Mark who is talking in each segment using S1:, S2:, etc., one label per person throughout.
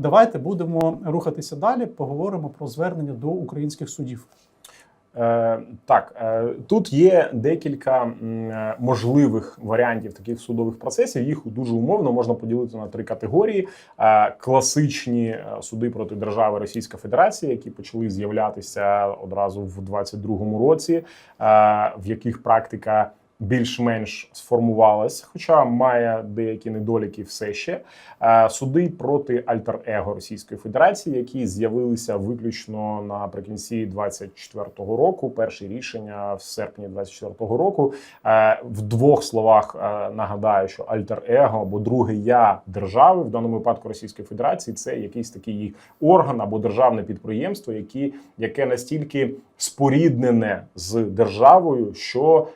S1: Давайте будемо рухатися далі. Поговоримо про звернення до українських судів.
S2: Е, так, е, тут є декілька е, можливих варіантів таких судових процесів. Їх дуже умовно можна поділити на три категорії: Е, класичні е, суди проти держави Російська Федерація, які почали з'являтися одразу в 22-му році, е, в яких практика. Більш-менш сформувалась, хоча має деякі недоліки все ще. Е, Суди проти альтер-его Російської Федерації, які з'явилися виключно наприкінці 24-го року. Перші рішення в серпні 24-го року. Е, В двох словах е, нагадаю, що альтер-его або друге я держави, в даному випадку Російської Федерації, це якийсь такий орган або державне підприємство, які, яке настільки споріднене з державою, що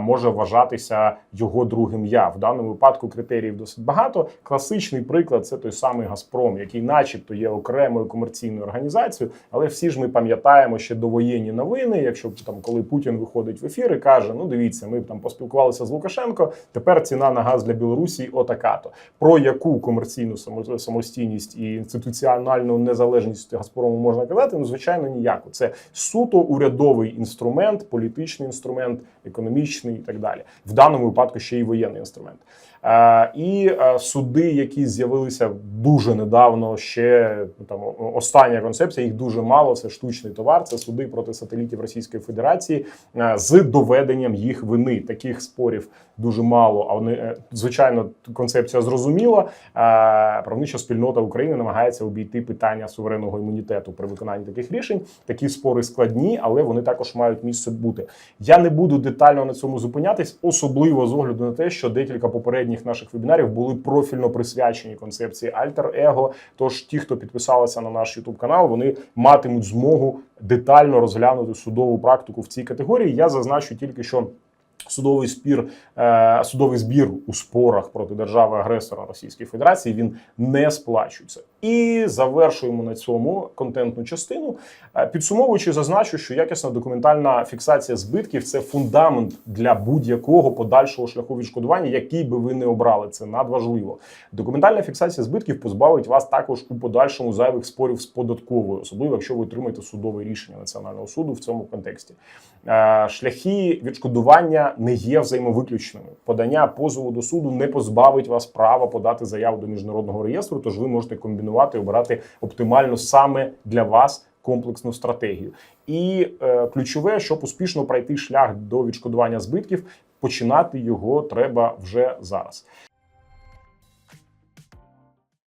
S2: може вважатися його другим я. В даному випадку критеріїв досить багато. Класичний приклад це той самий Газпром, який, начебто, є окремою комерційною організацією, але всі ж ми пам'ятаємо ще довоєнні новини. Якщо там, коли Путін виходить в ефір і каже: Ну, дивіться, ми там поспілкувалися з Лукашенко. Тепер ціна на газ для Білорусі отака-то. Про яку комерційну самостійність і інституціональну незалежність Газпрому можна казати? Ну, звичайно, ніяку. Це суто урядовий інструмент, політичний інструмент, економічний і так далі. В даному випадку ще й воєнний інструмент. Е, і е, суди, які з'явилися дуже недавно, ще ну, там остання концепція, їх дуже мало. Це штучний товар. Це суди проти сателітів Російської Федерації е, з доведенням їх вини. Таких спорів дуже мало. А вони звичайно концепція зрозуміла. Правнича спільнота України намагається обійти питання суверенного імунітету при виконанні таких рішень. Такі спори складні, але вони також мають місце бути. Я не буду детально на цьому зупинятись, особливо з огляду на те, що декілька попередніх наших вебінарів були профільно присвячені концепції альтер-его. Тож ті, хто підписалися на наш YouTube канал, вони матимуть змогу детально розглянути судову практику в цій категорії. Я зазначу тільки, що. Судовий спір, е, судовий збір у спорах проти держави агресора Російської Федерації він не сплачується. І завершуємо на цьому контентну частину. Е, Підсумовуючи, зазначу, що якісна документальна фіксація збитків це фундамент для будь-якого подальшого шляху відшкодування, який би ви не обрали. Це надважливо. Документальна фіксація збитків позбавить вас також у подальшому зайвих спорів з податковою, особливо якщо ви отримаєте судове рішення національного суду в цьому контексті. Е, Шляхи відшкодування не є взаємовиключними. Подання позову до суду не позбавить вас права подати заяву до міжнародного реєстру. Тож ви можете комбінувати, обирати оптимально саме для вас комплексну стратегію. І е, ключове, щоб успішно пройти шлях до відшкодування збитків, починати його треба вже зараз.